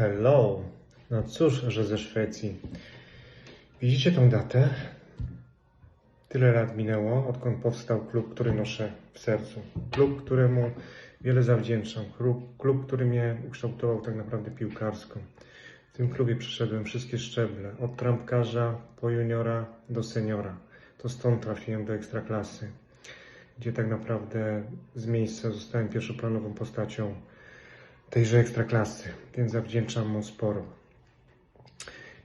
hello. No cóż, że ze Szwecji. Widzicie tą datę? Tyle lat minęło, odkąd powstał klub, który noszę w sercu. Klub, któremu wiele zawdzięczam. Klub, klub który mnie ukształtował tak naprawdę piłkarsko. W tym klubie przeszedłem wszystkie szczeble, od trampkarza po juniora do seniora. To stąd trafiłem do ekstraklasy, gdzie tak naprawdę z miejsca zostałem pierwszoplanową postacią tejże ekstraklasy, więc zawdzięczam mu sporo.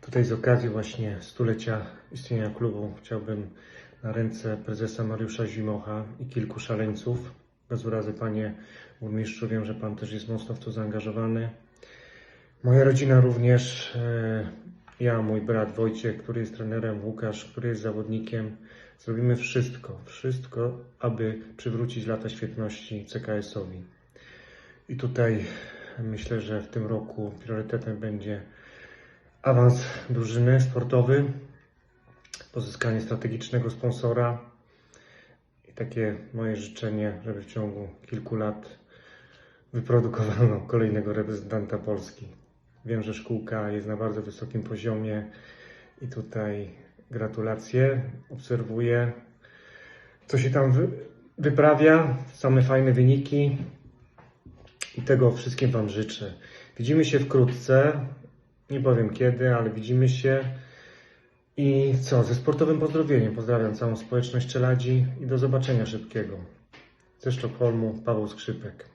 Tutaj z okazji właśnie stulecia istnienia klubu chciałbym na ręce prezesa Mariusza Zimocha i kilku szaleńców, bez urazy panie burmistrzu, wiem, że pan też jest mocno w to zaangażowany. Moja rodzina również, e, ja, mój brat Wojciech, który jest trenerem, Łukasz, który jest zawodnikiem, zrobimy wszystko, wszystko, aby przywrócić lata świetności CKS-owi. I tutaj myślę, że w tym roku priorytetem będzie awans drużyny sportowy, pozyskanie strategicznego sponsora i takie moje życzenie, żeby w ciągu kilku lat wyprodukowano kolejnego reprezentanta Polski. Wiem, że szkółka jest na bardzo wysokim poziomie i tutaj gratulacje. Obserwuję, co się tam wy- wyprawia, same fajne wyniki i tego wszystkim Wam życzę. Widzimy się wkrótce, nie powiem kiedy, ale widzimy się. I co, ze sportowym pozdrowieniem pozdrawiam całą społeczność Czeladzi i do zobaczenia szybkiego. Ze Sztokholmu, Paweł Skrzypek.